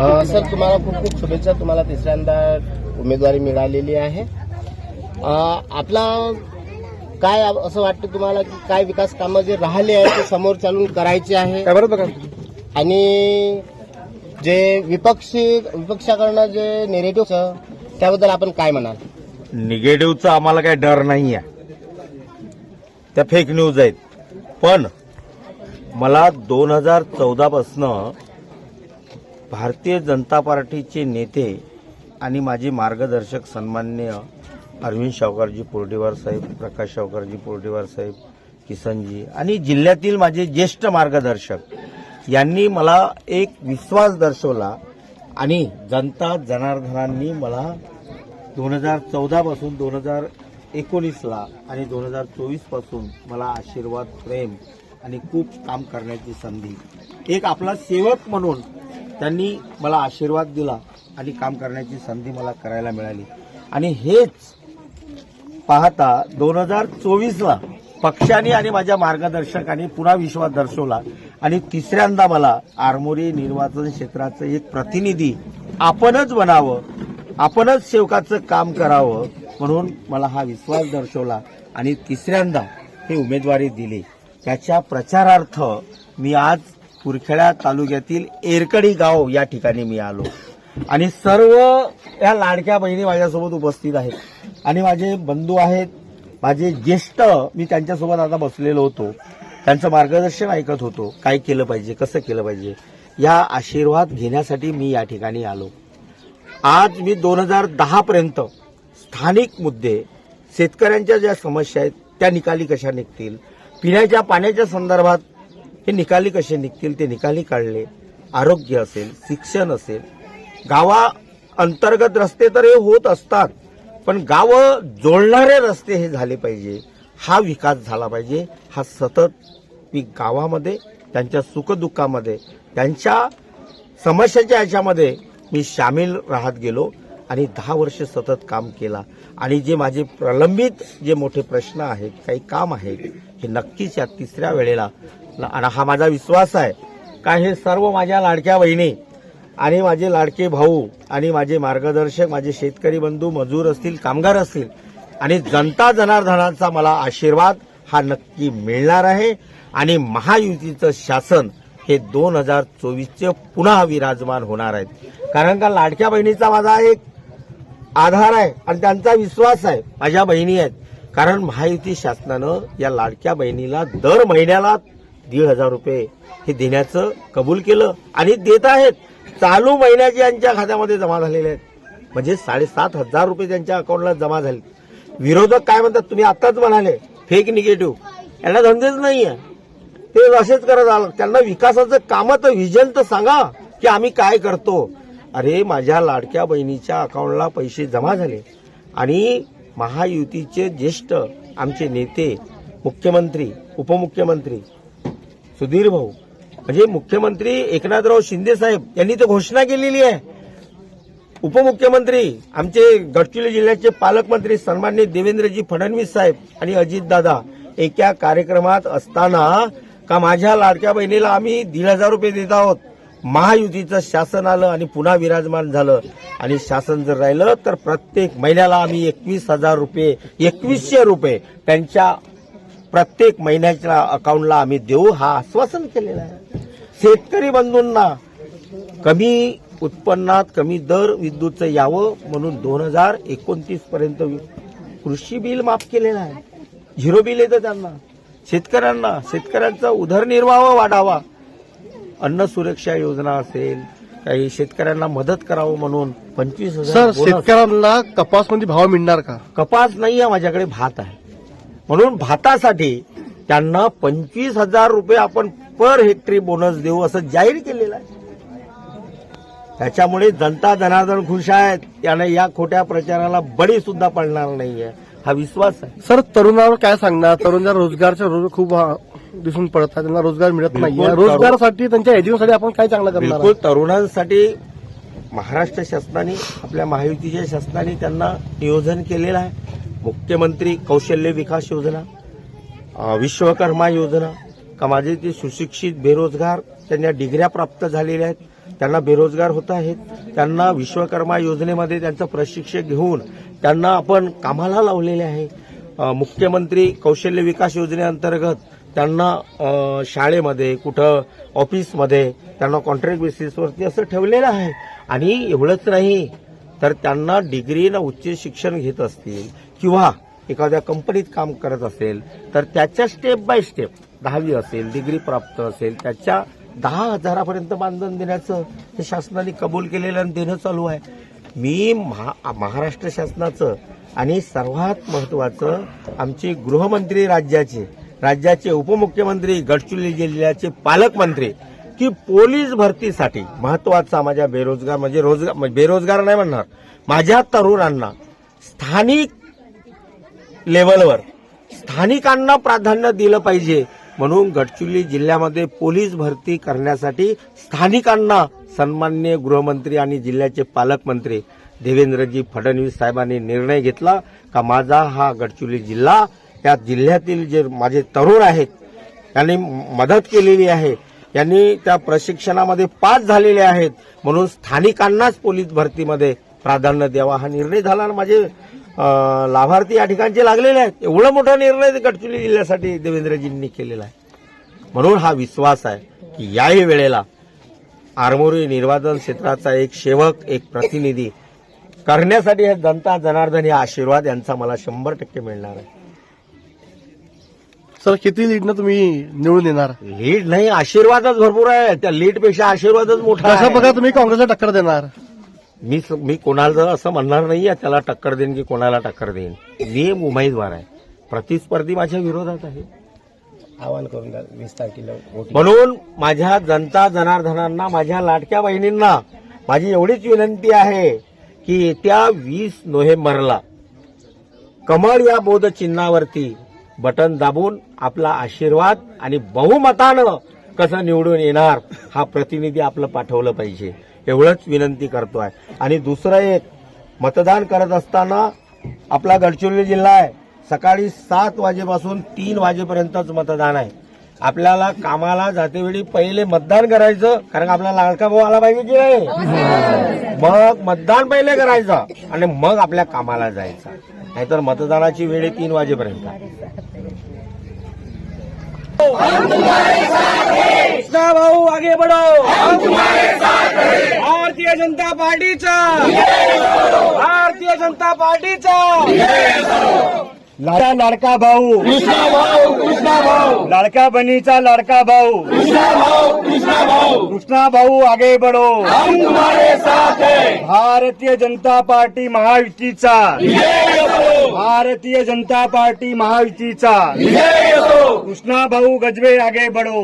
अ, sir तुम्हाला खूप खूप शुभेच्छा. तुम्हाला तिसऱ्यांदा उमेदवारी मिळालेली आहे. आपला काय असं वाटतं तुम्हाला की काय विकास कामं जे राहिले आहे ते समोर चालून करायचे आहे? काय आणि जे विपक्षी विपक्षाकडनं जे नेरेटिव्ह त्याबद्दल आपण काय म्हणाल? निगेटिव्हचा आम्हाला काही डर नाही आहे त्या फेक न्यूज आहेत. पण मला दोन हजार चौदापासनं भारतीय जनता पार्टीचे नेते आणि माझे मार्गदर्शक सन्मान्य अरविंद शावकारजी पोर्टेवार साहेब प्रकाश शावकारजी पोर्टेवार साहेब किसनजी आणि जिल्ह्यातील माझे ज्येष्ठ मार्गदर्शक यांनी मला एक विश्वास दर्शवला आणि जनता जनार्दनांनी मला दोन हजार चौदापासून दोन हजार एकोणीसला आणि दोन हजार चोवीसपासून मला आशीर्वाद प्रेम आणि खूप काम करण्याची संधी. एक आपला सेवक म्हणून त्यांनी मला आशीर्वाद दिला आणि काम करण्याची संधी मला करायला मिळाली. आणि हेच पाहता दोन हजार चोवीसला पक्षाने आणि माझ्या मार्गदर्शकांनी पुन्हा विश्वास दर्शवला आणि तिसऱ्यांदा मला आरमोरी निर्वाचन क्षेत्राचं एक प्रतिनिधी आपणच बनावं आपणच सेवकाचं काम करावं म्हणून मला हा विश्वास दर्शवला आणि तिसऱ्यांदा ही उमेदवारी दिली. त्याच्या प्रचारार्थ मी आज कुरखेडा तालुक्यातील एरकडी गाव या ठिकाणी मी आलो. आणि सर्व या लाडक्या बहिणी माझ्यासोबत उपस्थित आहेत. आणि माझे बंधू आहेत माझे ज्येष्ठ मी त्यांच्यासोबत आता बसलेलो होतो. त्यांचं मार्गदर्शन ऐकत होतो. काय केलं पाहिजे कसं केलं पाहिजे या आशीर्वाद घेण्यासाठी मी या ठिकाणी आलो. आज मी दोन हजार दहापर्यंत स्थानिक मुद्दे शेतकऱ्यांच्या ज्या समस्या आहेत त्या निकाली कशा निघतील? पिण्याच्या पाण्याच्या संदर्भात हे निकाली कसे निघतील ते निकाली काढले. आरोग्य असेल शिक्षण असेल. गावा अंतर्गत रस्ते तर हे होत असतात पण गावं जोडणारे रस्ते हे झाले पाहिजे. हा विकास झाला पाहिजे. हा सतत मी गावामध्ये त्यांच्या सुखदुःखामध्ये त्यांच्या समस्याच्या याच्यामध्ये मी सामील राहत गेलो आणि दहा वर्ष सतत काम केला. आणि जे माझे प्रलंबित जे मोठे प्रश्न आहेत काही काम आहेत हे नक्कीच या तिसऱ्या वेळेला. आणि हा माझा विश्वास आहे. का हे सर्व माझ्या लाडक्या बहिणी आणि माझे लाडके भाऊ आणि माझे मार्गदर्शक माझे शेतकरी बंधू मजूर असतील कामगार असतील आणि जनता जनार्दनाचा मला आशीर्वाद हा नक्की मिळणार आहे. आणि महायुतीचं शासन हे दोन हजार चोवीसचे पुन्हा विराजमान होणार आहेत कारण का लाडक्या बहिणीचा माझा एक आधार आहे आणि त्यांचा विश्वास आहे. माझ्या बहिणी आहेत. कारण महायुती शासनानं या लाडक्या बहिणीला दर महिन्याला दीड हजार रुपये हे देण्याचं कबूल केलं आणि देत आहेत. चालू महिन्याचे यांच्या खात्यामध्ये जमा झालेले आहेत. म्हणजे साडेसात हजार रुपये त्यांच्या अकाउंटला जमा झाले. विरोधक काय म्हणतात? तुम्ही आताच म्हणाले फेक निगेटिव्ह यांना धंदेच नाहीये. ते असेच करत आलं. त्यांना विकासाचं काम तर व्हिजन तर सांगा की आम्ही काय करतो. अरे माझ्या लाडक्या बहिणीच्या अकाउंटला पैसे जमा झाले आणि महायुतीचे ज्येष्ठ आमचे नेते मुख्यमंत्री उपमुख्यमंत्री सुधीर भाऊ. म्हणजे मुख्यमंत्री एकनाथराव शिंदे साहेब यांनी तर घोषणा केलेली आहे. उपमुख्यमंत्री आमचे गडचिरोली जिल्ह्याचे पालकमंत्री सन्मान्य देवेंद्रजी फडणवीस साहेब आणि अजितदादा एका कार्यक्रमात असताना का माझ्या लाडक्या बहिणीला आम्ही दीड हजार रुपये देत आहोत. महायुतीचं शासन आलं आणि पुन्हा विराजमान झालं. आणि शासन जर राहिलं तर प्रत्येक महिन्याला आम्ही एकवीस हजार रुपये एकवीसशे रुपये त्यांच्या प्रत्येक महिन्याच्या अकाउंटला आम्ही देऊ हा आश्वासन केलेलं आहे. शेतकरी बंधूंना कमी उत्पन्नात कमी दर विद्युतचं यावं म्हणून दोन हजार एकोणतीस पर्यंत कृषी बिल माफ केलेलं आहे. झिरो बिल येतं त्यांना. शेतकऱ्यांना शेतकऱ्यांचा उदरनिर्वाह वाढावा. अन्न सुरक्षा योजना असेल काही शेतकऱ्यांना मदत करावं म्हणून पंचवीस सर हजार बोनस. शेतकऱ्यांना कपासमध्ये भाव मिळणार का? कपास नाही आहे माझ्याकडे भात आहे. म्हणून भातासाठी त्यांना पंचवीस हजार रुपये आपण पर हेक्टरी बोनस देऊ असं जाहीर केलेलं आहे. त्याच्यामुळे जनता जनार्दन खुश आहेत. याने या खोट्या प्रचाराला बळी सुद्धा पडणार नाहीये. हा विश्वास आहे. सर तरुणावर काय सांगणार? तरुणांना रोजगारच्या रोज खूप हा, दिसून पडतात त्यांना रोजगार मिळत नाही बिलकुल, रोजगारासाठी त्यांच्या एज्युकेशनसाठी आपण काय चांगलं करणार बिलकुल तरुणांसाठी महाराष्ट्र शासनाने आपल्या महायुतीच्या शासनाने त्यांना नियोजन केलेलं आहे. मुख्यमंत्री कौशल्य विकास योजना अ, विश्वकर्मा योजना का माझे ते सुशिक्षित बेरोजगार त्यांना डिग्र्या प्राप्त झालेल्या आहेत. त्यांना बेरोजगार होत आहेत. त्यांना विश्वकर्मा योजनेमध्ये त्यांचं प्रशिक्षण घेऊन त्यांना आपण कामाला लावलेले आहे. अ, मुख्यमंत्री कौशल्य विकास योजनेअंतर्गत त्यांना शाळेमध्ये कुठं ऑफिसमध्ये त्यांना कॉन्ट्रॅक्ट बेसिसवरती असं ठेवलेलं आहे. आणि एवढंच नाही तर त्यांना डिग्री ना उच्च शिक्षण घेत असतील किंवा एखाद्या कंपनीत काम करत असेल तर त्याच्या स्टेप बाय स्टेप दहावी असेल डिग्री प्राप्त असेल त्याच्या दहा हजारापर्यंत बांधून देण्याचं हे शासनाने कबूल केलेलं आणि देणं चालू आहे. मी महा महाराष्ट्र शासनाचं आणि सर्वात महत्वाचं आमचे गृहमंत्री राज्याचे राज्याचे उपमुख्यमंत्री गडचिरोली जिल्ह्याचे पालकमंत्री की पोलीस भरतीसाठी महत्त्वाचा माझ्या बेरोजगार म्हणजे रोजगार म्हणजे बेरोजगार नाही म्हणणार माझ्या तरुणांना स्थानिक लेवलवर स्थानिकांना प्राधान्य दिलं पाहिजे. म्हणून गडचिरोली जिल्ह्यामध्ये पोलीस भरती करण्यासाठी स्थानिकांना सन्मान्य गृहमंत्री आणि जिल्ह्याचे पालकमंत्री देवेंद्रजी फडणवीस साहेबांनी निर्णय घेतला. का माझा हा गडचिरोली जिल्हा या जिल्ह्यातील जे माझे तरुण आहेत यांनी मदत केलेली आहे यांनी त्या प्रशिक्षणामध्ये पास झालेले आहेत म्हणून स्थानिकांनाच पोलीस भरतीमध्ये प्राधान्य द्यावा हा निर्णय झाला आणि माझे लाभार्थी या ठिकाणचे लागलेले आहेत. एवढा मोठा निर्णय गडचिरोली जिल्ह्यासाठी देवेंद्रजींनी केलेला आहे. म्हणून हा विश्वास आहे की याही वेळेला आरमोरी निर्वाचन क्षेत्राचा एक सेवक एक प्रतिनिधी करण्यासाठी हे जनता जनार्दन हे आशीर्वाद यांचा मला शंभर टक्के मिळणार आहे. सर किती लीडनं तुम्ही निवडून येणार? लीड नाही आशीर्वादच भरपूर आहे. त्या लीडपेक्षा आशीर्वादच मोठा आहे. बघा तुम्ही काँग्रेसला टक्कर देणार. मी मी कोणाला असं म्हणणार नाहीये त्याला टक्कर देईन की कोणाला टक्कर देईन. मी उमेदवार आहे. प्रतिस्पर्धी माझ्या विरोधात आहे. आवाहन करून द्या वीस तारखेला म्हणून माझ्या जनता जनार्दनांना माझ्या लाडक्या बहिणींना माझी एवढीच विनंती आहे की येत्या वीस नोव्हेंबरला कमळ या बोध चिन्हावरती बटन दाबून आपला आशीर्वाद आणि बहुमतानं कसं निवडून येणार हा प्रतिनिधी आपलं पाठवलं पाहिजे. एवढंच विनंती करतोय. आणि दुसरं एक मतदान करत असताना आपला गडचिरोली जिल्हा आहे. सकाळी सात वाजेपासून तीन वाजेपर्यंतच मतदान आहे. आपल्याला कामाला जातेवेळी पहिले मतदान करायचं कारण का आपला लाडका भाऊ आला पाहिजे की नाही? मग मतदान पहिले करायचं आणि मग आपल्या कामाला जायचं. नाहीतर मतदानाची वेळ तीन वाजेपर्यंत. कृष्णा भाऊ आगे बढ़ो। भारतीय जनता पार्टीचा। भारतीय जनता पार्टीचा। लाडका लाडका भाऊ। कृष्णा भाऊ कृष्णा भाऊ। लाडका बनीचा लाडका भाऊ। कृष्णा भाऊ कृष्णा भाऊ। कृष्णा भाऊ आगे बढ़ो। हम तुम्हारे साथ हैं। भारतीय जनता पार्टी महायुतीचा। भारतीय जनता पार्टी महायुतीचा। कृष्णा भाऊ गजबे आगे बढ़ो।